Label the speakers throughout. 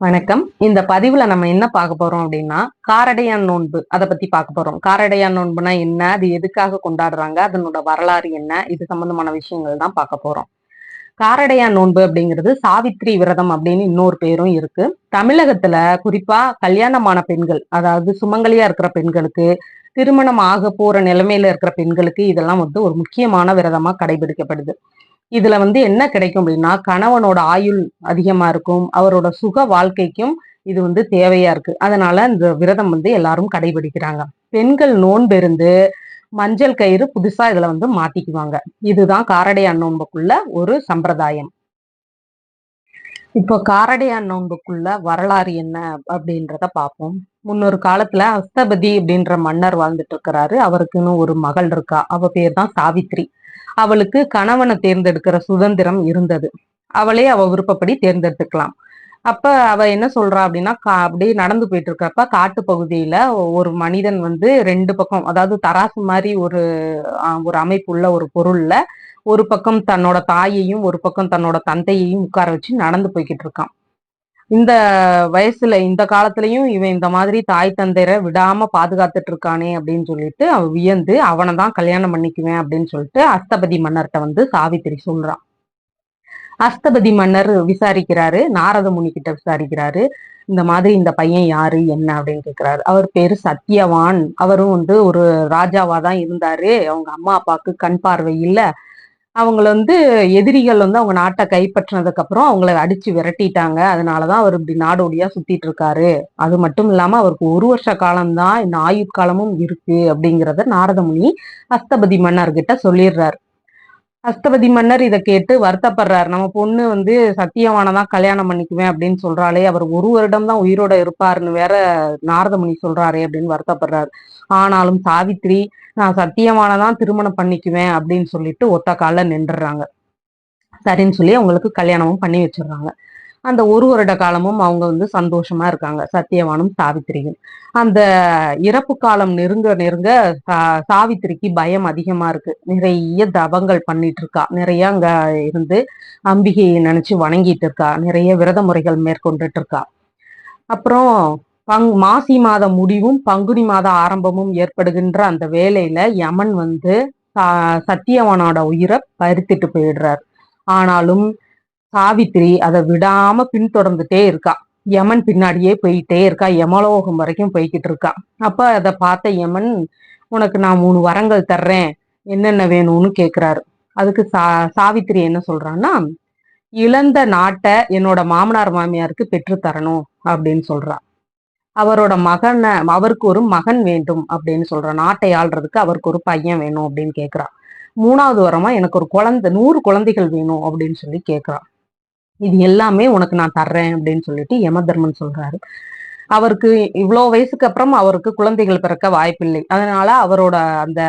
Speaker 1: வணக்கம். இந்த பதிவுல நம்ம என்ன பார்க்க போறோம் அப்படின்னா காரடையான் நோன்பு. அதை பத்தி பார்க்க போறோம். காரடையான் நோன்புனா என்ன? அது எதுக்காக கொண்டாடுறாங்க? அதனோட வரலாறு என்ன? இது சம்பந்தமான விஷயங்கள் தான் பார்க்க போறோம். காரடையான் நோன்பு அப்படிங்கிறது சாவித்ரி விரதம் அப்படின்னு இன்னொரு பேரும் இருக்கு. தமிழகத்துல குறிப்பா கல்யாணமான பெண்கள் அதாவது சுமங்கலியா இருக்கிற பெண்களுக்கு திருமணம் ஆக போற நிலைமையில இருக்கிற பெண்களுக்கு இதெல்லாம் வந்து ஒரு முக்கியமான விரதமா கடைபிடிக்கப்படுது. இதுல வந்து என்ன கிடைக்கும் அப்படின்னா கணவனோட ஆயுள் அதிகமா இருக்கும் அவரோட சுக வாழ்க்கைக்கும் இது வந்து தேவையா இருக்கு. அதனால இந்த விரதம் வந்து எல்லாரும் கடைபிடிக்கிறாங்க. பெண்கள் நோன்பிருந்து மஞ்சள் கயிறு புதுசா இதுல வந்து மாட்டிக்குவாங்க இதுதான் காரடை நோன்புக்குள்ள ஒரு சம்பிரதாயம். இப்போ காரடையான் நோன்புக்குள்ள வரலாறு என்ன அப்படின்றத பார்ப்போம். முன்னொரு காலத்துல அஸ்தபதி அப்படின்ற மன்னர் வாழ்ந்துட்டு இருக்கிறாரு அவருக்குன்னு ஒரு மகள் இருக்கா? அவ பேர் தான் சாவித்ரி. அவளுக்கு கணவனை தேர்ந்தெடுக்கிற சுதந்திரம் இருந்தது. அவளே அவ விருப்பப்படி தேர்ந்தெடுத்துக்கலாம். அப்ப அவ என்ன சொல்றா அப்படின்னா அப்படியே நடந்து போயிட்டு இருக்கப்ப காட்டு பகுதியில ஒரு மனிதன் வந்து ரெண்டு பக்கம் அதாவது தராசு மாதிரி ஒரு ஒரு அமைப்புள்ள ஒரு பொருள்ல ஒரு பக்கம் தன்னோட தாயையும் ஒரு பக்கம் தன்னோட தந்தையையும் உட்கார வச்சு நடந்து போய்கிட்டு இருக்கான். இந்த வயசுல இந்த காலத்திலயும் இவன் இந்த மாதிரி தாய் தந்தையரை விடாம பாதுகாத்துட்டு இருக்கானே அப்படின்னு சொல்லிட்டு அவன் வியந்து அவனை தான் கல்யாணம் பண்ணிக்குவேன் அப்படின்னு சொல்லிட்டு அஸ்தபதி மன்னர்கிட்ட வந்து சாவித்திரி சொல்றான் அஸ்தபதி மன்னர் விசாரிக்கிறாரு நாரத முனி கிட்ட விசாரிக்கிறாரு இந்த மாதிரி இந்த பையன் யாரு என்ன அப்படின்னு கேக்குறாரு. அவர் பேரு சத்யவான். அவரும் வந்து ஒரு ராஜாவா தான் இருந்தாரு. அவங்க அம்மா அப்பாவுக்கு கண் பார்வை இல்லை. அவங்கள வந்து எதிரிகள் வந்து அவங்க நாட்டை கைப்பற்றினதுக்கு அப்புறம் அவங்கள அடிச்சு விரட்டிட்டாங்க. அதனாலதான் அவர் இப்படி நாடோடியா சுத்திட்டு இருக்காரு. அது மட்டும் இல்லாம அவருக்கு ஒரு வருஷ காலம்தான் இந்த ஆயுட்காலமும் இருக்கு அப்படிங்கிறத நாரதமுனி அஸ்தபதி மன்னர்கிட்ட சொல்லிடுறாரு. அஸ்தபதி மன்னர் இதை கேட்டு வருத்தப்படுறாரு. நம்ம பொண்ணு வந்து சத்தியவானதான் கல்யாணம் பண்ணிக்குவேன் அப்படின்னு சொல்றாளே. அவர் ஒரு வருடம் தான் உயிரோட இருப்பாருன்னு வேற நாரதமுனி சொல்றாரே அப்படின்னு வருத்தப்படுறாரு. ஆனாலும் சாவித்ரி நான் சத்தியமானதான் திருமணம் பண்ணிக்குவேன் அப்படின்னு சொல்லிட்டு ஒத்த கால நின்றுறாங்க. சரின்னு சொல்லி அவங்களுக்கு கல்யாணமும் பண்ணி வச்சிடுறாங்க. அந்த ஒரு வருட காலமும் அவங்க வந்து சந்தோஷமா இருக்காங்க. சத்தியவானும் சாவித்திரியும். அந்த இறப்பு காலம் நெருங்க நெருங்க சாவித்திரிக்கு பயம் அதிகமா இருக்கு. நிறைய தபங்கள் பண்ணிட்டு இருக்கா. நிறைய அங்க இருந்து அம்பிகையை நினைச்சு வணங்கிட்டு இருக்கா. நிறைய விரத முறைகள் மேற்கொண்டுட்டு இருக்கா. அப்புறம் பங் மாசி மாத முடிவும் பங்குனி மாத ஆரம்பமும் ஏற்படுகின்ற அந்த வேலையில யமன் வந்து சத்தியவானோட உயிரை பறித்துட்டு போயிடுறார். ஆனாலும் சாவித்திரி அதை விடாம பின்தொடர்ந்துட்டே இருக்கா. யமன் பின்னாடியே போயிட்டே இருக்கா. யமலோகம் வரைக்கும் போய்கிட்டு இருக்கா. அப்ப அதை பார்த்த யமன் உனக்கு நான் மூணு வரங்கள் தர்றேன். என்னென்ன வேணும்னு கேக்குறாரு. அதுக்கு சா சாவித்திரி என்ன சொல்றான்னா இழந்த நாட்டை என்னோட மாமனார் மாமியாருக்கு பெற்று தரணும் அப்படின்னு சொல்றா. அவரோட மகனை அவருக்கு ஒரு மகன் வேண்டும் அப்படின்னு சொல்ற. நாட்டை ஆள்றதுக்கு அவருக்கு ஒரு பையன் வேணும் அப்படின்னு கேக்குறா. மூணாவது வரமா எனக்கு ஒரு குழந்தை நூறு குழந்தைகள் வேணும் அப்படின்னு சொல்லி கேக்குறா. இது எல்லாமே உனக்கு நான் தர்றேன் அப்படின்னு சொல்லிட்டு யமதர்மன் சொல்றாரு. அவருக்கு இவ்வளோ வயசுக்கு அப்புறம் அவருக்கு குழந்தைகள் பிறக்க வாய்ப்பில்லை. அதனால அவரோட அந்த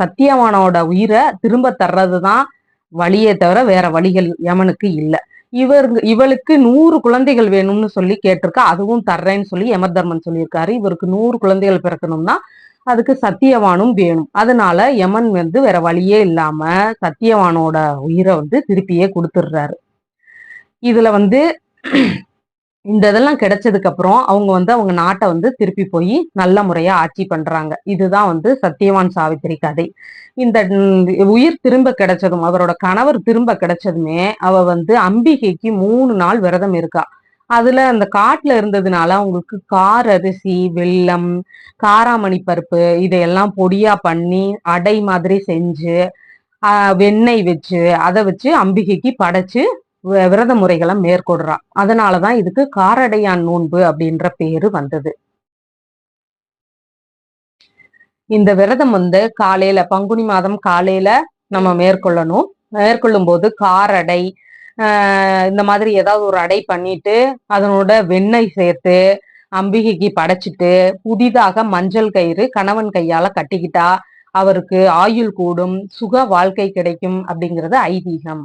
Speaker 1: சத்தியவானோட உயிரை திரும்ப தர்றதுதான் வழியே தவிர வேற வழிகள் யமனுக்கு இல்லை. இவர் இவளுக்கு நூறு குழந்தைகள் வேணும்னு சொல்லி கேட்டிருக்கா அதுவும் தர்றேன்னு சொல்லி யமதர்மன் சொல்லியிருக்காரு. இவருக்கு நூறு குழந்தைகள் பிறக்கணும்னா அதுக்கு சத்தியவானும் வேணும். அதனால யமன் வந்து வேற வழியே இல்லாம சத்தியவானோட உயிரை வந்து திருப்பியே கொடுத்துடுறாரு. இதுல வந்து இந்த இதெல்லாம் கிடைச்சதுக்கு அப்புறம் அவங்க வந்து அவங்க நாட்டை வந்து திருப்பி போய் நல்ல முறையா ஆட்சி பண்றாங்க. இதுதான் வந்து சத்தியவான் சாவித்திரி கதை. இந்த உயிர் திரும்ப கிடைச்சதும் அவரோட கணவர் திரும்ப கிடைச்சதுமே அவ வந்து அம்பிகைக்கு மூணு நாள் விரதம் இருக்கா. அதுல அந்த காட்டுல இருந்ததுனால அவங்களுக்கு கார் அரிசி வெள்ளம் காராமணி பருப்பு இதையெல்லாம் பொடியா பண்ணி அடை மாதிரி செஞ்சு வெண்ணெய் வச்சு அதை வச்சு அம்பிகைக்கு படைச்சு விரத முறைகளை மேற்கொள்றா. அதனாலதான் இதுக்கு காரடையான் நோன்பு அப்படின்ற பேரு வந்தது. இந்த விரதம் வந்து காலையில பங்குனி மாதம் காலையில நம்ம மேற்கொள்ளணும். மேற்கொள்ளும் போது காரடை இந்த மாதிரி ஏதாவது ஒரு அடை பண்ணிட்டு அதனோட வெண்ணெய் சேர்த்து அம்பிகைக்கு படைச்சிட்டு புதிதாக மஞ்சள் கயிறு கணவன் கையால கட்டிக்கிட்டா அவருக்கு ஆயுள் கூடும் சுக வாழ்க்கை கிடைக்கும் அப்படிங்கிறது ஐதீகம்.